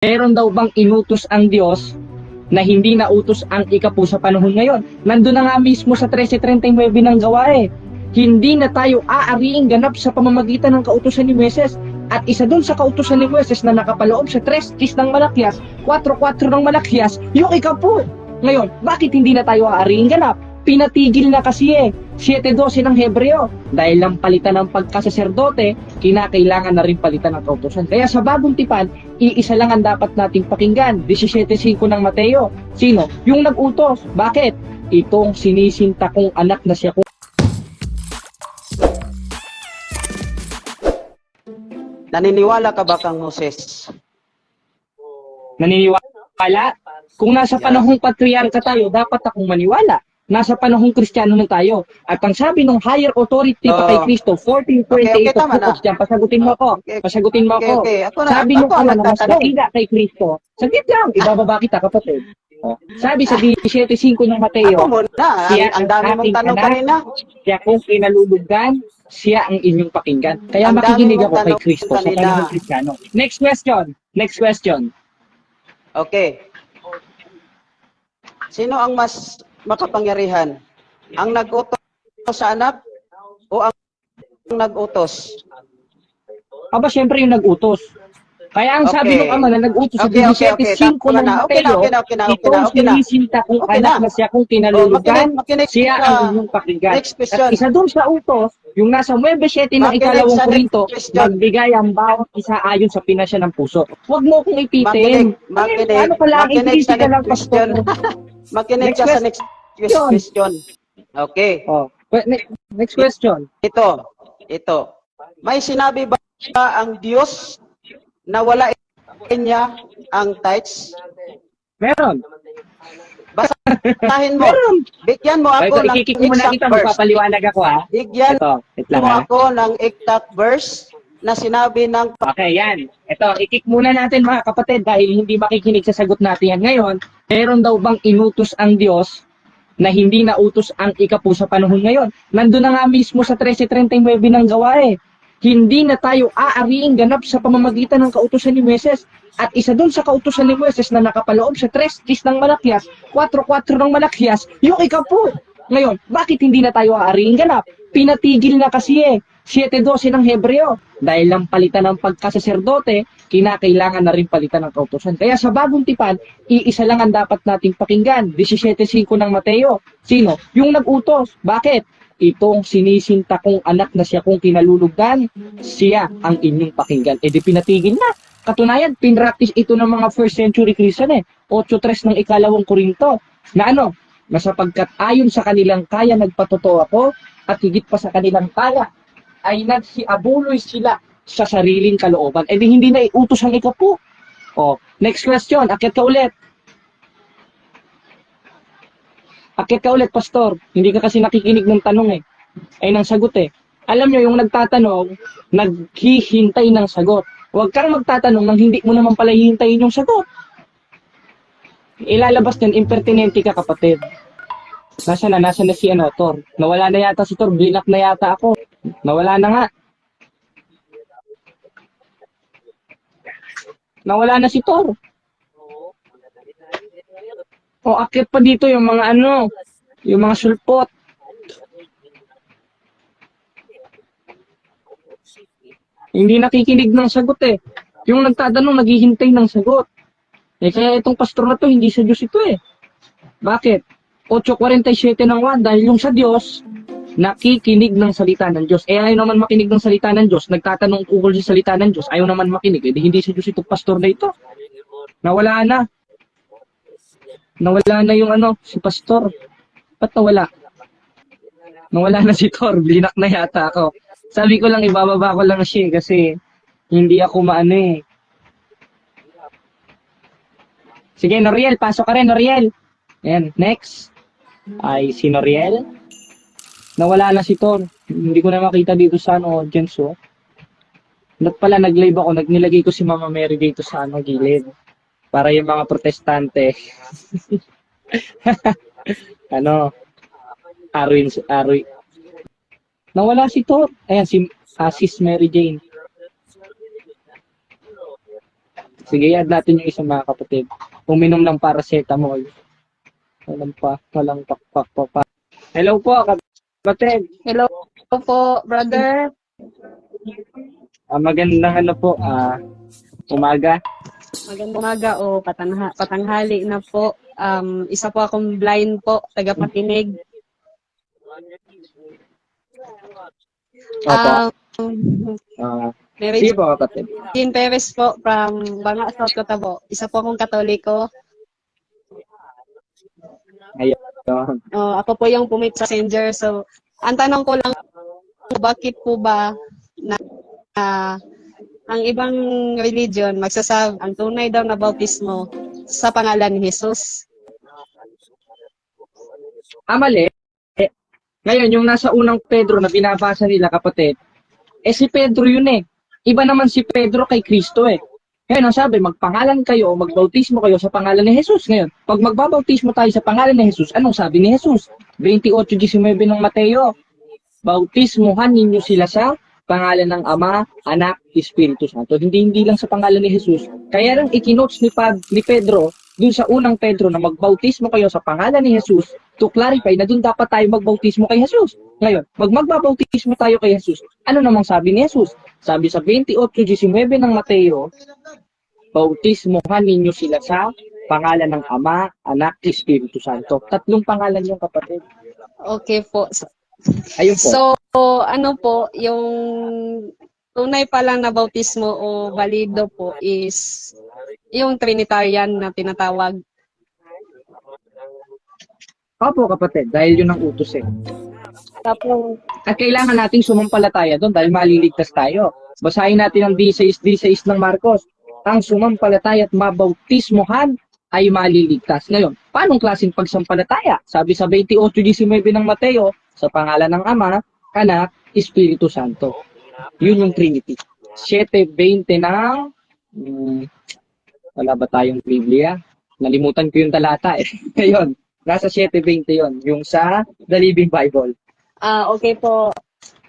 Meron daw bang inutos ang Diyos na hindi nautos ang ikapu sa panahon ngayon? Nandun na nga mismo sa 1339 ng gawa eh. Hindi na tayo aariing ganap sa pamamagitan ng kautusan ni Moises. At isa dun sa kautusan ni Moises na nakapaloob sa 3 kis ng Malakias, 4-4 ng Malakias, yung ikapu. Ngayon, bakit hindi na tayo aariing ganap? Pinatigil na kasi eh. 7.12 ng Hebreo. Dahil lang palitan ng pagkasaserdote, kinakailangan na rin palitan ng kautusan. Kaya sa bagong tipan, iisa lang ang dapat nating pakinggan. 17.5 ng Mateo. Sino? Yung nag-utos. Bakit? Itong sinisinta kong anak na siya kung Naniniwala ka ba kang Moses? naniniwala. Kung nasa panahong patriarka tayo, dapat akong maniwala. Nasa panahong kristyano na tayo. At ang sabi ng higher authority pa kay. Kristo, 1428 Okay, okay, of dyan, pasagutin mo ako. Okay, Pasagutin mo Okay, ako. okay. Ako Sabi ako nung ang ama na mas dakila kay Kristo. Saglit lang, ibababa kita kapatid. Oh. Sabi sa 17.5 ng Ako Mateo, muna. Siya Ang, ang dami mong tanong anak. kanina. siya kung kinalulugan, siya ang inyong pakinggan. Kaya Ang makikinig ako kay Kristo sa panahong kristyano. Next question. Next question. Okay. Sino ang mas makapangyarihan? Ang nag-utos sa anak o ang nag-utos? Aba, syempre yung nag-utos. Kaya ang sabi Okay. ng ama na nag-utos sa Okay, okay, okay. 17.5 Tama ng na. Okay na, Mateo, okay okay okay okay na. sinisinta kong Okay anak na. siya kung Oh, kinalulugan, makinig, makinig siya ang inyong pakinggan. At isa doon sa utos, yung nasa 9.7 ng ikalawang Korinto, magbigay ang bawat isa ayon sa pinasya ng puso. Huwag mo kong ipitin. Makinig, makinig, Ano pala, makinig sa ka lang, pastor. Makinig ka sa next question. Okay. Oh. Next question. Ito, ito. May sinabi ba ang Diyos na wala niya ang tithes? Meron. Basahin mo. Meron. Bigyan mo ako ng ikikik mo na exact kita, verse. magpapaliwanag ako ha. Bigyan Ito, wait lang mo ha. ako ng exact verse na sinabi ng Okay, yan. Ito, ikik muna natin mga kapatid dahil hindi makikinig sa sagot natin yan ngayon. Meron daw bang inutos ang Diyos na hindi nautos ang ikapu sa panahon ngayon? Nandun na nga mismo sa 1339 ng gawa eh. Hindi na tayo aariing ganap sa pamamagitan ng kautusan ni Moises. At isa dun sa kautusan ni Moises na nakapaloob sa 3 kis ng Malakias, 4-4 ng Malakias, yung ikapu. Ngayon, bakit hindi na tayo aariing ganap? Pinatigil na kasi eh. 7.12 ng Hebreo. Dahil lang palitan ng pagkasaserdote, kinakailangan na rin palitan ng kautusan. Kaya sa bagong tipan, iisa lang ang dapat nating pakinggan. 17.5 ng Mateo. Sino? Yung nag-utos. Bakit? Itong sinisinta kong anak na siya kung kinalulugan, siya ang inyong pakinggan. E di pinatigil na. Katunayan, pinractice ito ng mga first century Christian eh. 8.3 ng ikalawang Korinto. Na ano? Na sapagkat ayon sa kanilang kaya nagpatotoo ako at higit pa sa kanilang kaya ay nagsiabuloy sila sa sariling kalooban. Eh di hindi na iutos ang ikapu. Oh, next question. Akit ka ulit. Akit ka ulit, pastor. Hindi ka kasi nakikinig ng tanong eh. Ay ng sagot eh. Alam nyo, yung nagtatanong, naghihintay ng sagot. Huwag kang magtatanong nang hindi mo naman pala hihintayin yung sagot. Ilalabas din, impertinente ka kapatid. Nasa na, nasa na si ano, Tor. Nawala na yata si Tor, blinak na yata ako. Nawala na nga. Nawala na si Tor. O akit pa dito yung mga ano, yung mga sulpot. Hindi nakikinig ng sagot eh. Yung nagtatanong, naghihintay ng sagot. Eh kaya itong pastor na to, hindi sa Diyos ito eh. Bakit? 8.47 ng 1 dahil yung sa Diyos, nakikinig ng salita ng Diyos. Eh ayaw naman makinig ng salita ng Diyos, nagtatanong ukol sa salita ng Diyos, ayaw naman makinig. Eh di hindi sa Diyos itong pastor na ito. Nawala na. Nawala na yung ano, si pastor. Ba't nawala? Nawala na si Thor, blinak na yata ako. Sabi ko lang, ibababa ko lang siya eh, kasi hindi ako maano eh. Sige, Noriel, pasok ka rin, Noriel. Ayan, next. Ay, si Noriel. Nawala na si Thor. Hindi ko na makita dito sa ano, audience, oh. Ba't pala nag-live ako, nagnilagay ko si Mama Mary dito sa ano, gilid. Para yung mga protestante. ano, Arwin, Arwin. Nawala si Thor. Ayan, si ah, Sis Mary Jane. Sige, add natin yung isang mga kapatid. Uminom ng paracetamol. Walang pa, walang pakpak pa pa. Hello po, kapatid. Hello po, brother. Ah, magandang ano po, ah, umaga. Magandang umaga o patangha, patanghali na po. Um, isa po akong blind po, tagapakinig. Opo. Um, Ah, Mary sige po, kapatid. Jean Perez po from Banga, South Cotabato. Isa po akong katoliko. Ayun. Oh, ako po yung pumip sa messenger. So, ang tanong ko lang, bakit po ba na ah, ang ibang religion magsasab ang tunay daw na bautismo sa pangalan ni Jesus? Ah, mali. Eh, ngayon, yung nasa unang Pedro na binabasa nila, kapatid, eh si Pedro yun eh. Iba naman si Pedro kay Kristo eh. Ngayon, ang sabi, magpangalan kayo o magbautismo kayo sa pangalan ni Jesus. Ngayon, pag magbabautismo tayo sa pangalan ni Jesus, anong sabi ni Jesus? 28.19 ng Mateo, bautismohan ninyo sila sa pangalan ng Ama, Anak, Espiritu Santo. Hindi hindi lang sa pangalan ni Jesus. Kaya lang ikinotes ni, Pad, ni Pedro dun sa unang Pedro na magbautismo kayo sa pangalan ni Jesus to clarify na dun dapat tayo magbautismo kay Jesus. Ngayon, pag magbabautismo tayo kay Jesus, ano namang sabi ni Jesus? Sabi sa 28.19 ng Mateo, bautismohan ninyo sila sa pangalan ng Ama, Anak, Espiritu Santo. Tatlong pangalan yung kapatid. Okay po. Ayun po. So, ano po, yung tunay pa lang na bautismo o valido po is yung Trinitarian na tinatawag. Opo kapatid, dahil yun ang utos eh. Tapos, At kailangan nating sumampalataya doon dahil maliligtas tayo. Basahin natin ang 16, 16 ng Marcos. Ang sumampalataya at mabautismohan ay maliligtas. Ngayon, paanong klaseng pagsampalataya? Sabi sa 28.19 ng Mateo, sa pangalan ng Ama, Anak, Espiritu Santo. Yun yung Trinity. 7.20 ng... Hmm, wala ba tayong Biblia? Nalimutan ko yung talata eh. Ngayon, nasa 7.20 yon yung sa The Living Bible. ah okay po.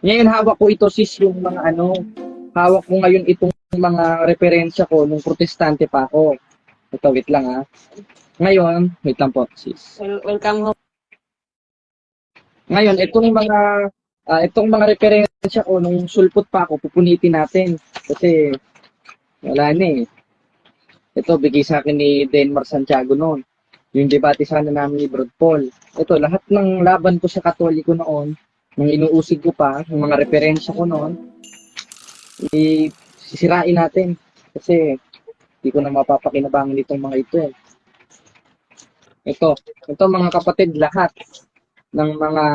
Ngayon hawak ko ito sis yung mga ano, hawak ko ngayon itong mga referensya ko nung protestante pa ako. Ito, wait lang ha. Ngayon, wait lang po sis. Wel- Welcome home. Ngayon, itong mga ah, itong mga referensya ko nung sulpot pa ako, pupunitin natin. Kasi wala na eh. Ito, bigay sa akin ni Denmar Santiago noon. Yung debate sana namin ni Brad Paul. Ito, lahat ng laban ko sa katoliko noon, nung inuusig ko pa, yung mga referensya ko noon, i sisirain natin. Kasi hindi ko na mapapakinabangan itong mga ito eh. Ito, ito mga kapatid, lahat ng mga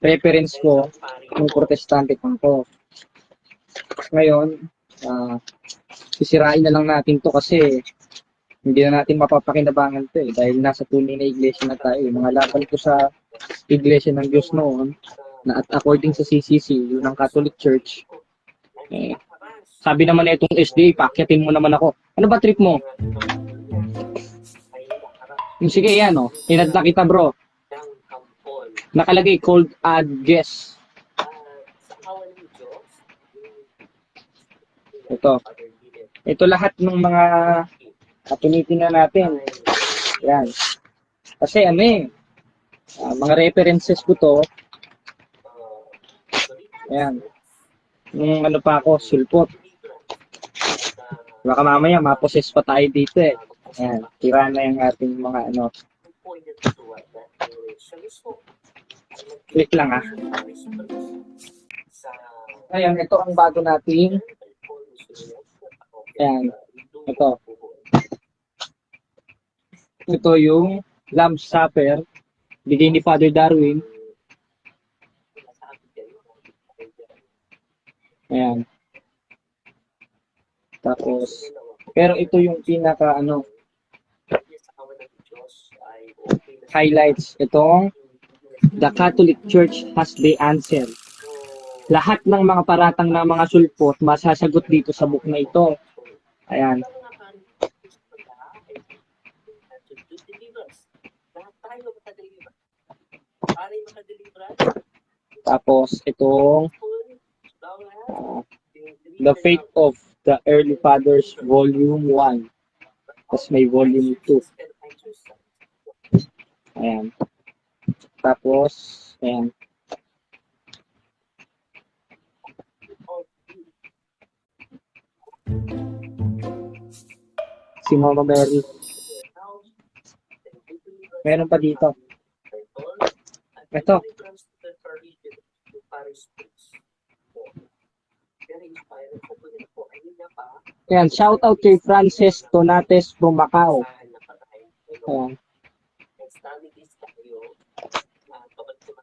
reference ko ng protestante pa ako. Ngayon, ah, sisirain na lang natin to kasi hindi na natin mapapakinabangan to eh dahil nasa tunay na iglesia na tayo. Yung mga laban ko sa iglesia ng Diyos noon na at according sa CCC, yun ang Catholic Church, eh, sabi naman na itong SDA, paakyatin mo naman ako. Ano ba trip mo? Yung sige yan oh, inad na kita bro. Nakalagay cold add guess. Ito. Ito lahat ng mga katunitin na natin. Yan. Kasi ano eh, ah, mga references ko to. Yan. Nung ano pa ako, sulpot. Baka mamaya maposes pa tayo dito eh. Yan. Tira na yung ating mga ano. Click lang ah. Ngayon, ito ang bago nating Ayan. Ito. Ito yung Lamb Supper. Bigay ni Father Darwin. Ayan. Tapos, pero ito yung pinaka ano, highlights. Itong The Catholic Church has the answer. Lahat ng mga paratang na mga sulpot masasagot dito sa book na ito. Ayan. Tapos itong ah, The Faith of the Early Fathers Volume 1. Tapos may Volume 2. Ayan. Tapos, ayan. Si Mama Mary. Meron pa dito. Ito. Ayan, shout out kay Frances Donates from Macau. Ayan.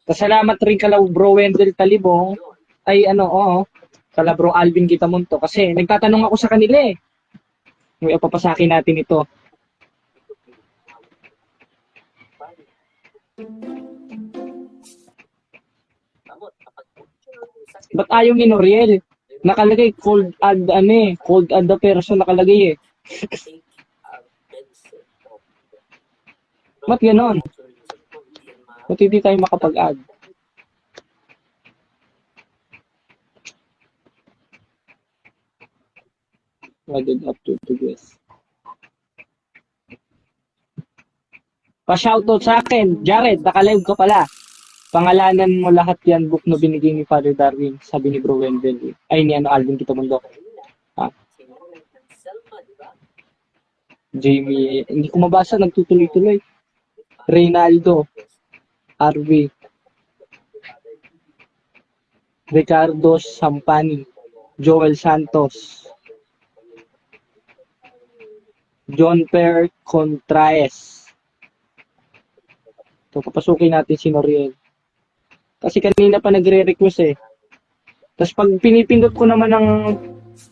Pasalamat rin kala bro Wendell Talibong. Ay ano, oo. Kala bro Alvin Gitamonto. Kasi nagtatanong ako sa kanila eh. May papasakin natin ito. Ba't ayaw ni Noriel? Nakalagay cold add ano eh. Cold add the person nakalagay eh. Ba't ganon? Ba't hindi tayo makapag-add? Added up to the guest. Pa-shoutout sa akin, Jared, nakalive ka pala. Pangalanan mo lahat yan book na binigay ni Father Darwin, sabi ni Bro Wendell. Ay, ni ano, Alvin Kitamundo. Ha? Jamie, hindi ko mabasa, nagtutuloy-tuloy. Reynaldo, RV, Ricardo Sampani, Joel Santos, John Per Contraes. So, papasukin natin si Noriel. Kasi kanina pa nagre-request eh. Tapos pag pinipindot ko naman ng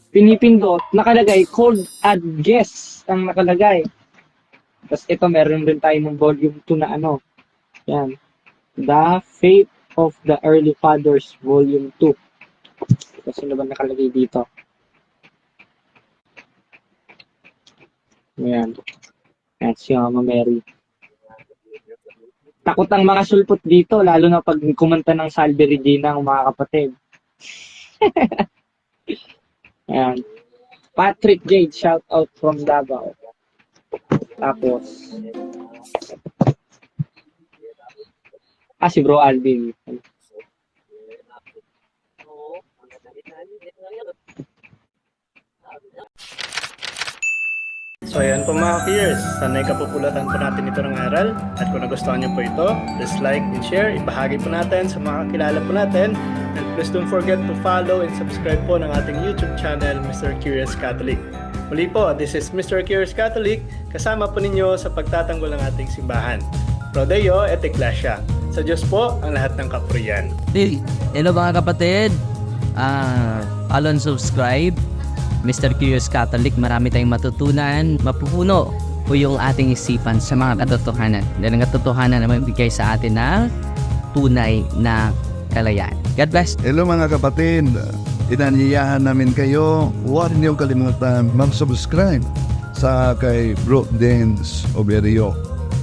pinipindot, nakalagay cold add guest ang nakalagay. Tapos ito meron din tayo ng volume 2 na ano. Yan. The Faith of the Early Fathers volume 2. Kasi ano ba nakalagay dito? Ayan. Ayan si Mama Mary. Takot ang mga sulpot dito, lalo na pag kumanta ng Salve Regina ang mga kapatid. Ayan. Patrick Jade, shout out from Davao. Tapos, ah, si Bro Alvin. So ayan po mga peers, sanay kapupulatan po natin ito ng aral at kung nagustuhan niyo po ito, please like and share, ibahagi po natin sa mga kakilala po natin and please don't forget to follow and subscribe po ng ating YouTube channel, Mr. Curious Catholic. Muli po, this is Mr. Curious Catholic, kasama po ninyo sa pagtatanggol ng ating simbahan. Pro Deo et Ecclesia. Sa Diyos po ang lahat ng kapurian. Hey, hello mga kapatid. Ah, follow and subscribe. Mr. Curious Catholic, marami tayong matutunan, mapupuno po yung ating isipan sa mga katotohanan. Dahil ang katotohanan na magbigay sa atin ng tunay na kalayaan. God bless. Hello mga kapatid, inanyayahan namin kayo, huwag niyo kalimutan mag-subscribe sa kay Bro Dens Oberio,